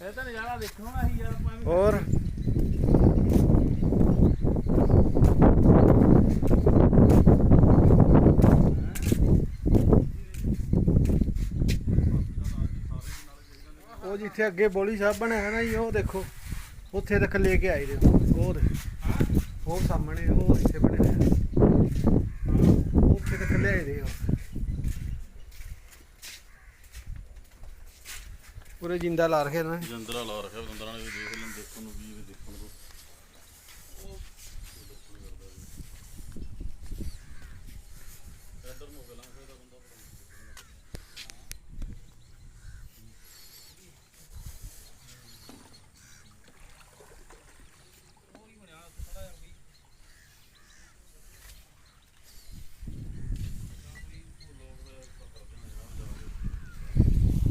ਇਹ ਤਾਂ ਨਜ਼ਾਰਾ ਦੇਖਣਾ ਆਹੀ ਯਾਰ ਆਪਾਂ ਵੀ ਹੋਰ? ਉਹ ਜਿੱਥੇ ਅੱਗੇ ਬੋਲੀ ਸਾਹਿਬ ਬਣਿਆ ਨਾ ਜੀ ਉਹ ਦੇਖੋ ਉੱਥੇ ਤੱਕ ਲੈ ਕੇ ਆਏ ਦੇ ਉਹ ਦੇ ਉਹ ਸਾਹਮਣੇ ਉਹ ਇੱਥੇ ਬਣਿਆ ਹੋਇਆ। ਉੱਥੇ ਤੱਕ ਲਿਆਏ ਦੇ ਉਹ। ਪੂਰੇ ਜਿੰਦਾ ਲਾ ਰੱਖਿਆ ਨਾ। ਜਿੰਦਰਾ ਲਾ ਰੱਖਿਆ ਜਿੰਦਰਾ ਨੇ ਦੇਖ ਲੈਣ, ਦੇਖਣ ਨੂੰ ਵੀ ਦੇਖਣ ਨੂੰ। ਇੱਧਰ ਨੂੰ ਗਲਾਂ